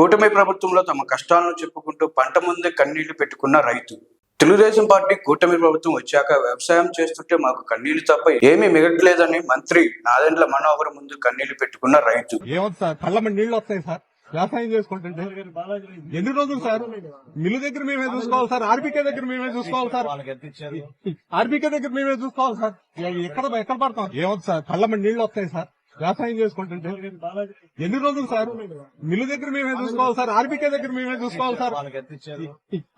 కూటమి ప్రభుత్వంలో తమ కష్టాలను చెప్పుకుంటూ పంట ముందే కన్నీళ్ళు పెట్టుకున్న రైతు. తెలుగుదేశం పార్టీ కూటమి ప్రభుత్వం వచ్చాక వ్యవసాయం చేస్తుంటే మాకు కన్నీళ్ళు తప్ప ఏమీ మిగట్లేదని మంత్రి నాదెండ్ల మనోహర్ ముందు కన్నీళ్ళు పెట్టుకున్న రైతు. సార్ నీళ్ళు వస్తాయి సార్. వ్యవసాయం చేసుకుంటుంటే. ఎన్ని రోజులు సార్? మిల్లు దగ్గర మేమే చూసుకోవాలి సార్. ఆర్బీకే దగ్గర మేమే చూసుకోవాలి సార్. ఆర్బీకే దగ్గర మేమే చూసుకోవాలి సార్. ఎక్కడ ఎక్కడ పడతాం? ఏమవుతుంది సార్ కళ్ళ నీళ్ళు వస్తాయి సార్. వ్యవసాయం చేసుకుంటుంటే ఎన్ని రోజులు సార్? మిల్లు దగ్గర మేమే చూసుకోవాలి సార్ ఆర్బీకే దగ్గర మేమే చూసుకోవాలి సార్.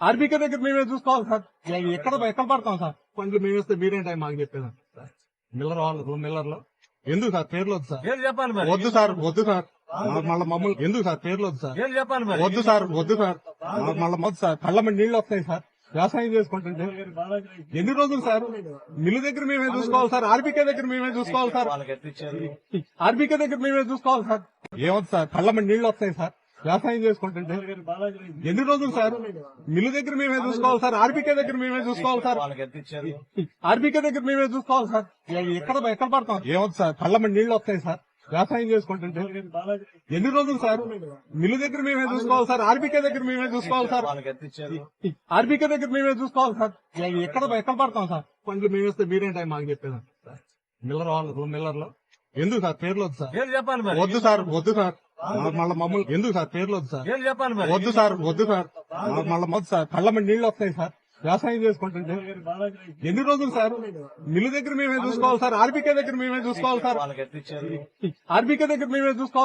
ఆర్బీకే దగ్గర మేమే చూసుకోవాలి సార్. ఎక్కడ ఎక్కడ పడతాం సార్? పండ్లు మేము వస్తే మీరేంటాయి మాకు చెప్పేది? మిల్లర్ వాళ్ళు మిల్లర్లో ఎందుకు సార్? పేర్లు వద్దు సార్. ఏం చెప్పాలి వద్దు సార్ వద్దు సార్. మళ్ళీ మమ్మల్ని ఎందుకు సార్? పేర్లు వద్దు సార్. చెప్పాలి వద్దు సార్ వద్దు సార్. మళ్ళీ వద్దు సార్. కళ్ళ మీద నీళ్ళు వస్తాయి సార్. వ్యవసాయం చేసుకుంటుంటే ఎన్ని రోజులు సార్? మిల్లు దగ్గర మేమే చూసుకోవాలి సార్. ఆర్బీకే దగ్గర మేమే చూసుకోవాలి సార్. వాళ్ళకి ఆర్బీకే దగ్గర మేమే చూసుకోవాలి సార్. ఏమవుతుంది సార్? కళ్ళ మీద నీళ్ళు వస్తాయి సార్. వ్యవసాయం చేసుకుంటుంటే ఎన్ని రోజులు సార్? మిల్లు దగ్గర మేమే చూసుకోవాలి సార్. ఆర్బీకే దగ్గర మేమే చూసుకోవాలి సార్. వాళ్ళకి ఆర్బీకే దగ్గర మేమే చూసుకోవాలి సార్. ఎక్కడ ఎక్కడ పడతాం? ఏమవుతుంది సార్? కళ్ళ మీద నీళ్ళు వస్తాయి సార్. వ్యవసాయం చేసుకుంటుంటే? ఎన్ని రోజులు సార్? మిల్లు దగ్గర మేమే చూసుకోవాలి సార్. ఆర్బీకే దగ్గర మేమే చూసుకోవాలి సార్. ఆర్బీకే దగ్గర మేమే చూసుకోవాలి సార్. ఎక్కడ ఎక్కడ పడతాం సార్? పండ్లు మేము వస్తే మీరేంటాయి మాకు చెప్పేది? మిల్లర్ వాళ్ళు మిల్లర్లో ఎందుకు సార్? పేర్లు వద్దు సార్. ఏం చెప్పాలి వద్దు సార్ వద్దు సార్. మళ్ళీ మమ్మల్ని ఎందుకు సార్? పేర్లు వద్దు సార్ చెప్పాలి వద్దు సార్ వద్దు సార్. మళ్ళీ వద్దు సార్. కళ్ళ మీద నీళ్ళు వస్తాయి సార్. వ్యవసాయం చేసుకుంటుంటే ఎన్ని రోజులు సార్? మిల్లు దగ్గర మేమే చూసుకోవాలి సార్. ఆర్బీకే దగ్గర మేమే చూసుకోవాలి సార్. ఆర్బీకే దగ్గర మేమే చూసుకోవాలి